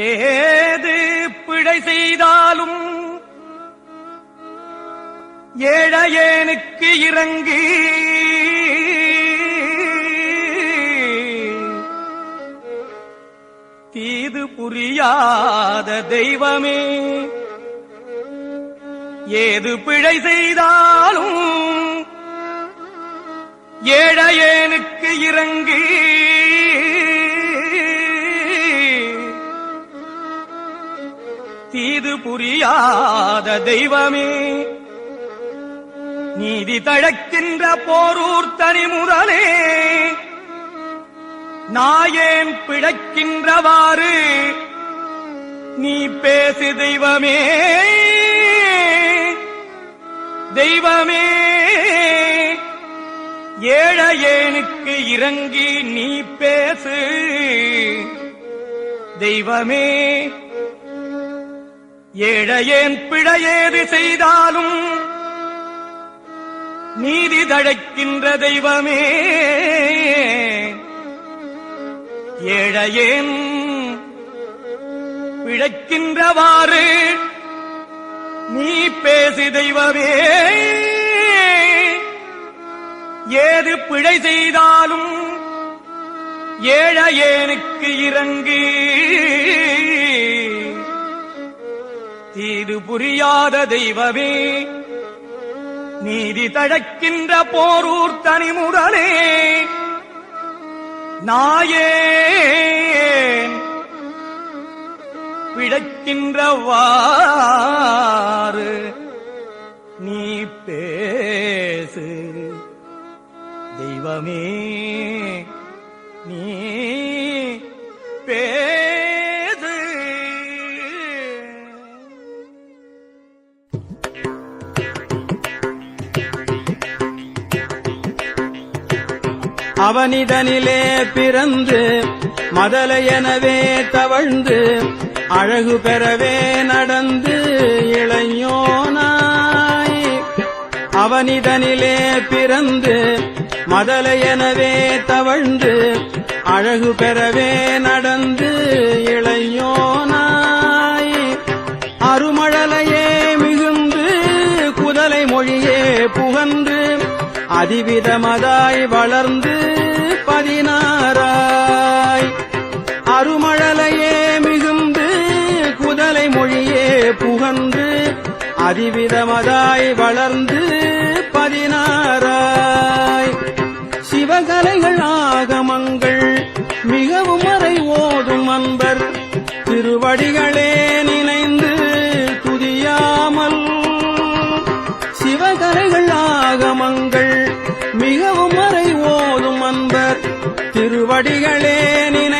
ஏது பிழை செய்தாலும் ஏழையேனுக்கு இறங்கி. தீது புரியாத தெய்வமே ஏது பிழை செய்தாலும் ஏழையேனுக்கு இறங்கி. தீது புரியாத தெய்வமே. நீதி தழக்கின்ற போரூர் தனி முதலே நாயேன் பிழைக்கின்றவாறு நீ பேசு தெய்வமே. தெய்வமே ஏழையேனுக்கு இறங்கி நீ பேசு. தெய்வமே ஏழையேன் பிழையேது செய்தாலும் நீதி தழைக்கின்ற தெய்வமே. ஏழையேன் பிழைக்கின்றவாறு. நீ பேசி தெய்வமே. ஏது பிழை செய்தாலும் ஏழையேனுக்கு இறங்கி. தீது புரியாத தெய்வமே நீதி தழக்கின்ற போரூர் தனிமுதலே. நாயேன் பிழைக்கின்றவாறு நீ பேசு. தெய்வமே நீ அவனிதனிலே பிறந்து மதலையெனவே தவழ்ந்து அழகு பெறவே நடந்து இளைஞனாய். அவனிதனிலே பிறந்து மதலையெனவே தவழ்ந்து அழகு பெறவே நடந்து இளையோனாய் அருமழலையே மிகுந்து குதலை மொழியே புகன்று அதிவிதமதாய் வளர்ந்து பதினாராய் அருமழலையே மிகுந்து குதலை மொழியே புகன்று அதிவிதமதாய் வளர்ந்து பதினாராய் சிவகலைகள் ஆகமங்கள் மிகவும் அறை ஓதும் அன்பர் திருவடிகள் திருவடிகளே நினை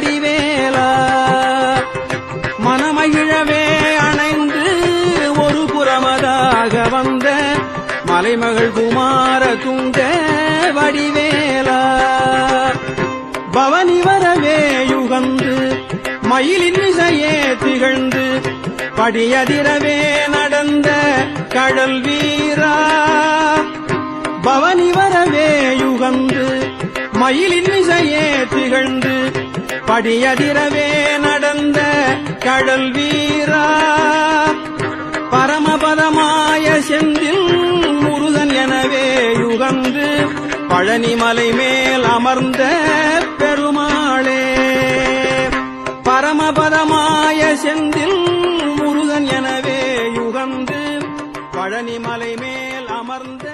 வடிவேலா மனமகிழவே அணைந்து ஒரு புறமதாக வந்த மலைமகள் குமார துங்க வடிவேலா. பவனி வரவே யுகந்து மயிலின் இசையே திகழ்ந்து படியதிரவே நடந்த கடல் வீரா. பவனி வரவே யுகந்து மயிலின் இசையே திகழ்ந்து படியதிரவே நடந்த கடல் வீரா. பரமபதமாய செந்தில் முருகன் எனவே யுகந்து பழனிமலை மேல் அமர்ந்த பெருமாளே. பரமபதமாய செந்தில் முருகன் எனவே யுகந்து பழனிமலை மேல் அமர்ந்த